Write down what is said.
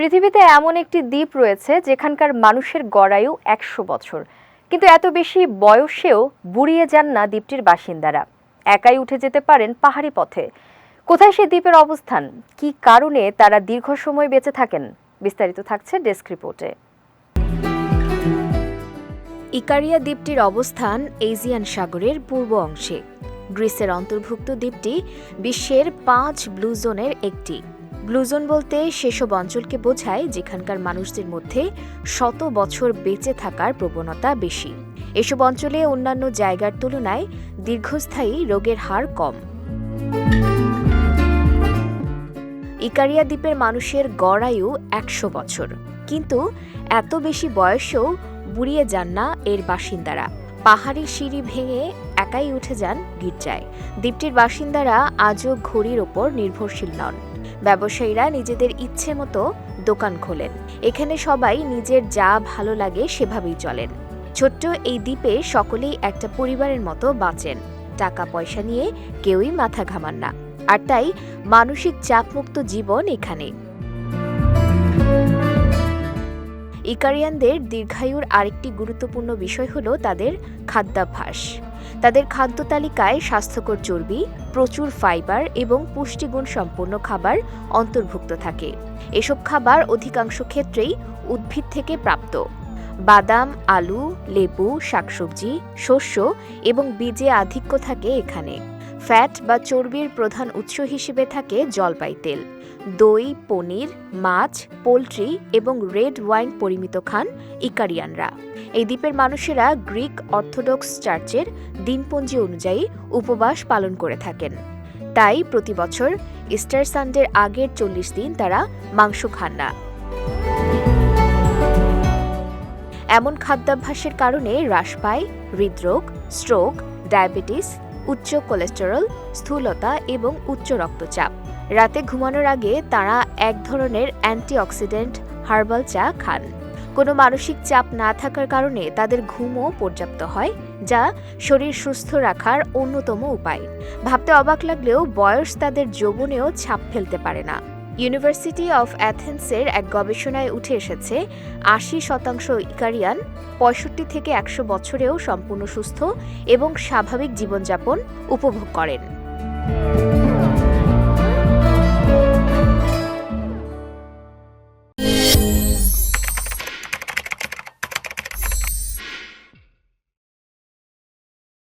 পৃথিবীতে এমন একটি দ্বীপ রয়েছে যেখানকার মানুষের গড়ায়ু একশো বছর। কিন্তু এত বেশি বয়সেও বুড়িয়ে যান না দ্বীপটির বাসিন্দারা। একাই উঠে যেতে পারেন পাহাড়ি পথে। কোথায় সেই দ্বীপের অবস্থান? কী কারণে তারা দীর্ঘ সময় বেঁচে থাকেন? বিস্তারিত থাকছে ডেস্ক রিপোর্টে। ইকারিয়া দ্বীপটির অবস্থান এজিয়ান সাগরের পূর্ব অংশে। গ্রিসের অন্তর্ভুক্ত দ্বীপটি বিশ্বের পাঁচ ব্লু জোনের একটি। ব্লু জোন বলতে সেসব অঞ্চলকে বোঝায় যেখানকার মানুষদের মধ্যে শত বছর বেঁচে থাকার প্রবণতা বেশি। এসব অঞ্চলে অন্যান্য জায়গার তুলনায় দীর্ঘস্থায়ী রোগের হার কম। ইকারিয়া দ্বীপের মানুষের গড় আয়ু একশো বছর। কিন্তু এত বেশি বয়সেও বুড়িয়ে যান না এর বাসিন্দারা। পাহাড়ি সিঁড়ি ভেঙে একাই উঠে যান গির্জায়। দ্বীপটির বাসিন্দারা আজও ঘড়ির ওপর নির্ভরশীল নন। ব্যবসায়ীরা নিজেদের ইচ্ছে মতো দোকান খোলেন। এখানে সবাই নিজের যা ভালো লাগে সেভাবেই চলেন। ছোট্ট এই দ্বীপে সকলেই একটা পরিবারের মতো বাঁচেন। টাকা পয়সা নিয়ে কেউই মাথা ঘামান না। আর তাই মানসিক চাপমুক্ত জীবন এখানে। ইকারিয়ানদের দীর্ঘায়ুর আরেকটি গুরুত্বপূর্ণ বিষয় হলো তাদের খাদ্যাভ্যাস। তাদের খাদ্য তালিকায় স্বাস্থ্যকর চর্বি, প্রচুর ফাইবার এবং পুষ্টিগুণ সম্পন্ন খাবার অন্তর্ভুক্ত থাকে। এসব খাবার অধিকাংশ ক্ষেত্রেই উদ্ভিদ থেকে প্রাপ্ত। বাদাম, আলু, লেবু, শাকসবজি, শস্য এবং বীজে আধিক্য থাকে এখানে। ফ্যাট বা চর্বির প্রধান উৎস হিসেবে থাকে জলপাই তেল দই, পনির, মাছ, পোলট্রি এবং রেড ওয়াইন পরিমিত খান ইকারিয়ানরা। এই দ্বীপের মানুষেরা গ্রিক অর্থোডক্স চার্চের দিনপঞ্জি অনুযায়ী উপবাস পালন করে থাকেন। তাই প্রতি বছর ইস্টার সানডের আগের চল্লিশ দিন তারা মাংস খান না। এমন খাদ্যাভ্যাসের কারণে হ্রাস পায় হৃদরোগ, স্ট্রোক, ডায়াবেটিস উচ্চ কোলেস্টেরল, স্থূলতা এবং উচ্চ রক্তচাপ। রাতে ঘুমানোর আগে তারা এক ধরনের অ্যান্টিঅক্সিডেন্ট হার্বাল চা খান। কোনো মানসিক চাপ না থাকার কারণে তাদের ঘুমও পর্যাপ্ত হয়, যা শরীর সুস্থ রাখার অন্যতম উপায়। ভাবতে অবাক লাগলেও বয়স তাদের যৌবনেও ছাপ ফেলতে পারে না। ইউনিভার্সিটি অফ অ্যাথেন্সের এক গবেষণায় উঠে এসেছে, আশি শতাংশ ইকারিয়ান পঁয়ষট্টি থেকে একশো বছরেও সম্পূর্ণ সুস্থ এবং স্বাভাবিক জীবনযাপন উপভোগ করেন।